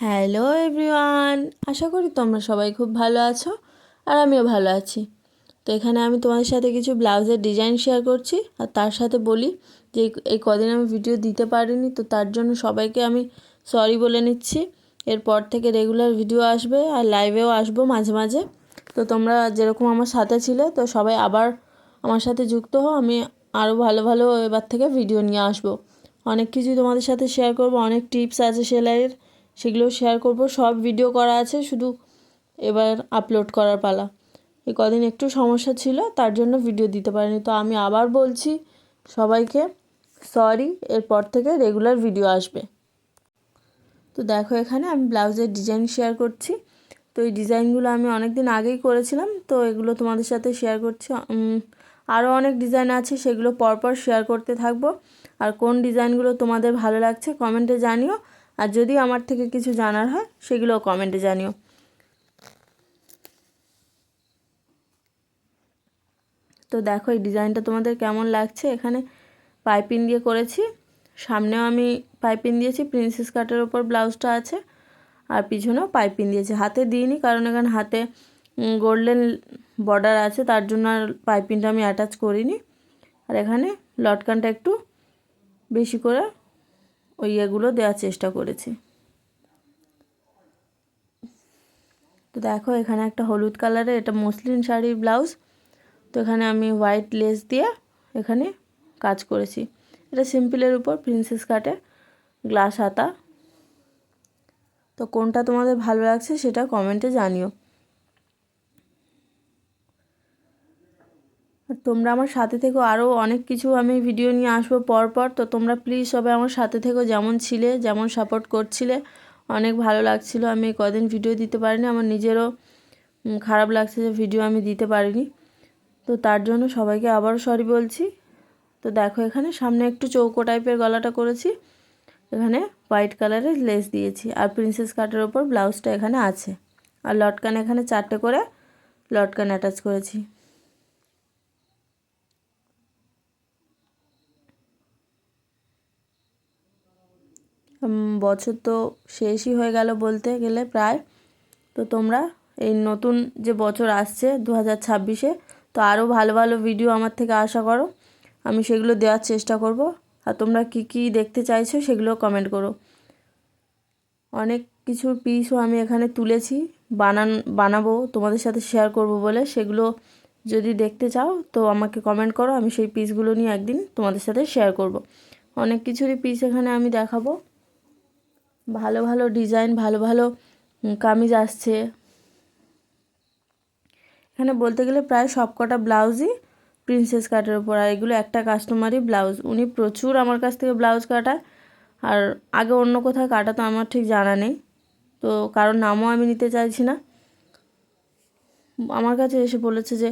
Hello everyone আশা করি তোমরা সবাই খুব ভালো আছো আর আমিও ভালো আছি। তো এখানে আমি তোমাদের সাথে কিছু ব্লাউজের ডিজাইন শেয়ার করছি আর তার সাথে বলি যে এই- কদিন আমি ভিডিও দিতে পারিনি, তো তার জন্য সবাইকে আমি সরি বলে নিচ্ছি। এরপর থেকে রেগুলার ভিডিও আসবে আর লাইভেও আসব মাঝে মাঝে। তো তোমরা যেরকম আমার সাথে ছিলে, তো সবাই আবার আমার সাথে যুক্ত হও, আমি আরও ভালো ভালো এবার থেকে ভিডিও নিয়ে আসব। অনেক কিছুই তোমাদের সাথে শেয়ার করব, অনেক টিপস আছে সেলাইয়ের। সেগুলো শেয়ার করব। সব ভিডিও করা আছে, শুধু এবার আপলোড করার পালা। এই কদিন একটু সমস্যা ছিল, তার জন্য ভিডিও দিতে পারিনি। তো আমি আবার বলছি সবাইকে সরি এরপর থেকে রেগুলার ভিডিও আসবে। তো দেখো এখানে আমি ব্লাউজের ডিজাইন শেয়ার করছি। তো এই ডিজাইনগুলো আমি অনেক দিন আগেই করেছিলাম, তো এগুলো তোমাদের সাথে শেয়ার করছি। আরও অনেক ডিজাইন আছে, সেগুলো পরপর শেয়ার করতে থাকব। আর কোন ডিজাইনগুলো তোমাদের ভালো লাগছে কমেন্টে জানিও। আর যদি আমার থেকে কিছু জানার হয়, সেগুলো কমেন্টে জানিও। তো দেখো, এই ডিজাইনটা তোমাদের কেমন লাগছে? এখানে পাইপিং দিয়ে করেছি। সামনেও আমি পাইপিং দিয়েছি, প্রিন্সেস কাটের ওপর ব্লাউজটা আছে, আর পিছনেও পাইপিং দিয়েছি। হাতে দিইনি, কারণ এখানে হাতে গোল্ডেন বর্ডার আছে, তার জন্য আর পাইপিংটা আমি অ্যাটাচ করিনি। আর এখানে লটকানটা একটু বেশি করে ওই ইয়েগুলো দেওয়ার চেষ্টা করেছি। তো দেখো, এখানে একটা হলুদ কালারের এটা মসলিন শাড়ির ব্লাউজ তো এখানে আমি হোয়াইট লেস দিয়ে এখানে কাজ করেছি। এটা সিম্পলের উপর প্রিন্সেস কাটে গ্লাস হাতা। তো কোনটা তোমাদের ভালো লাগছে সেটা কমেন্টে জানিও। তোমরা আমার সাথে থেকেও আরও অনেক কিছু আমি ভিডিও নিয়ে আসব পর পর তো তোমরা প্লিজ সবাই আমার সাথে থেকেও যেমন ছিলে, যেমন সাপোর্ট করছিলে। অনেক ভালো লাগছিল। আমি কদিন ভিডিও দিতে পারিনি। আমার নিজেরও খারাপ লাগছে যে ভিডিও আমি দিতে পারিনি। তো তার জন্য সবাইকে আবারও সরি বলছি। তো দেখো এখানে সামনে একটু চৌকো টাইপের গলাটা করেছি। এখানে হোয়াইট কালারের লেস দিয়েছি। আর প্রিন্সেস কাটের ওপর ব্লাউজটা এখানে আছে। আর লটকান এখানে চারটে করে লটকান অ্যাটাচ করেছি। বছর তো শেষই হয়ে গেল বলতে গেলে প্রায়। তো তোমরা এই নতুন যে বছর আসছে দু হাজার ছাব্বিশে, তো আরও ভালো ভালো ভিডিও আমার থেকে আশা করো। আমি সেগুলো দেওয়ার চেষ্টা করব। আর তোমরা কি কি দেখতে চাইছো সেগুলো কমেন্ট করো। অনেক কিছুর পিসও আমি এখানে তুলেছি, বানান, বানাবো, তোমাদের সাথে শেয়ার করব বলে। সেগুলো যদি দেখতে চাও, তো আমাকে কমেন্ট করো। আমি সেই পিসগুলো নিয়ে একদিন তোমাদের সাথে শেয়ার করব। অনেক কিছুরই পিস এখানে আমি দেখাবো। ভালো ভালো ডিজাইন, ভালো ভালো কামিজ আসছে। এখানে বলতে গেলে প্রায় সব কটা ব্লাউজই প্রিন্সেস কাটের ওপর আর এগুলো একটা কাস্টমারই ব্লাউজ। উনি প্রচুর আমার কাছ থেকে ব্লাউজ কাটায়, আর আগে অন্য কোথাও কাটাতো আমার ঠিক জানা নেই। তো কারোর নামও আমি নিতে চাইছি না। আমার কাছে এসে বলেছে যে,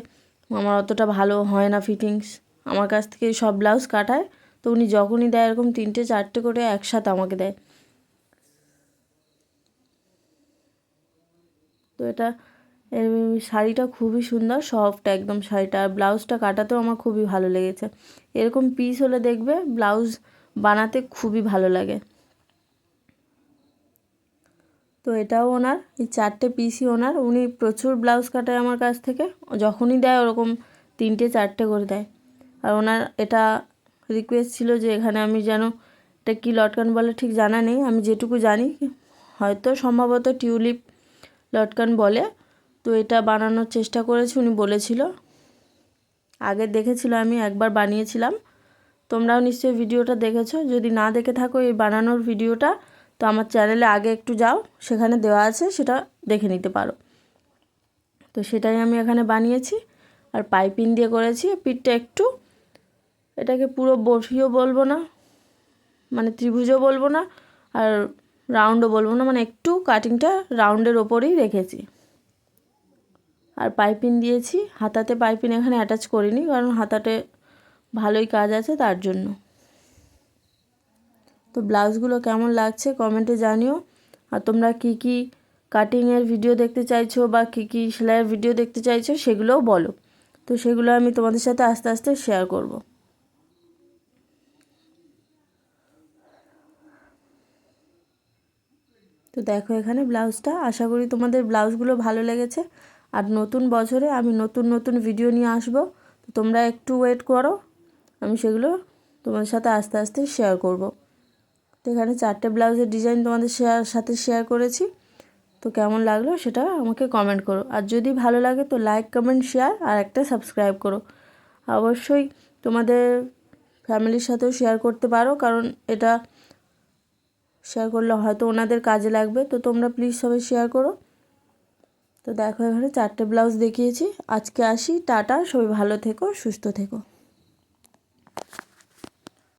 আমার অতটা ভালো হয় না ফিটিংস আমার কাছ থেকে সব ব্লাউজ কাটায়। তো উনি যখনই দেয় এরকম তিনটে চারটে করে একসাথে আমাকে দেয়। তো এটা শাড়িটা খুবই সুন্দর সফট একদম শাড়িটা। আর ব্লাউজটা কাটাতেও আমার খুবই ভালো লেগেছে। এরকম পিস হলে দেখবে ব্লাউজ বানাতে খুবই ভালো লাগে। তো এটাও ওনার, এই চারটে পিসই ওনার। উনি প্রচুর ব্লাউজ কাটায় আমার কাছ থেকে। যখনই দেয় ওরকম তিনটে, চারটে করে দেয়। আর ওনার এটা রিকোয়েস্ট ছিল যে এখানে আমি যেন, এটা কী লটকান বলে ঠিক জানা নেই। আমি যেটুকু জানি, হয়তো সম্ভবত টিউলিপ লটকান বলে, তো এটা বানানোর চেষ্টা করেছি। উনি বলেছিল। আগে দেখেছিল আমি, একবার বানিয়েছিলাম। তোমরাও নিশ্চয়ই ভিডিওটা দেখেছ। যদি না দেখে থাকো এই বানানোর ভিডিওটা, তো আমার চ্যানেলে আগে একটু যাও, সেখানে দেওয়া আছে, সেটা দেখে নিতে পারো। তো সেটাই আমি এখানে বানিয়েছি আর পাইপিং দিয়ে করেছি। পিঠটা একটু, এটাকে পুরো বসিও বলব না মানে ত্রিভুজও বলব না, আর রাউন্ডও বলব না মানে একটু কাটিংটা রাউন্ডের ওপরেই রেখেছি। আর পাইপিং দিয়েছি। হাতাতে পাইপিং এখানে অ্যাটাচ করিনি, কারণ হাতাতে ভালোই কাজ আছে তার জন্য। তো ব্লাউজগুলো কেমন লাগছে কমেন্টে জানিও। আর তোমরা কি কি কাটিংয়ের ভিডিও দেখতে চাইছো বা কি কি সেলাইয়ের ভিডিও দেখতে চাইছো সেগুলোও বলো। তো সেগুলো আমি তোমাদের সাথে আস্তে আস্তে শেয়ার করব। তো দেখো এখানে ব্লাউজটা। আশা করি তোমাদের ব্লাউজগুলো ভালো লেগেছে। আর নতুন বছরে আমি নতুন নতুন ভিডিও নিয়ে আসব। তো তোমরা একটু ওয়েট করো। আমি সেগুলো তোমাদের সাথে আস্তে আস্তে শেয়ার করব। তো এখানে চারটে ব্লাউজের ডিজাইন তোমাদের শেয়ার সাথে শেয়ার করেছি। তো কেমন লাগল সেটা আমাকে কমেন্ট করো। আর যদি ভালো লাগে তো লাইক কমেন্ট শেয়ার আর একটা সাবস্ক্রাইব করো। অবশ্যই তোমাদের ফ্যামিলির সাথেও শেয়ার করতে পারো। কারণ এটা শেয়ার করলে হয়তো ওনাদের কাজে লাগবে। তো তোমরা প্লিজ সবাই শেয়ার করো। তো দেখো এখানে চারটে ব্লাউজ দেখিয়েছি। আজকে আসি, টাটা, সবাই ভালো থেকো, সুস্থ থেকো।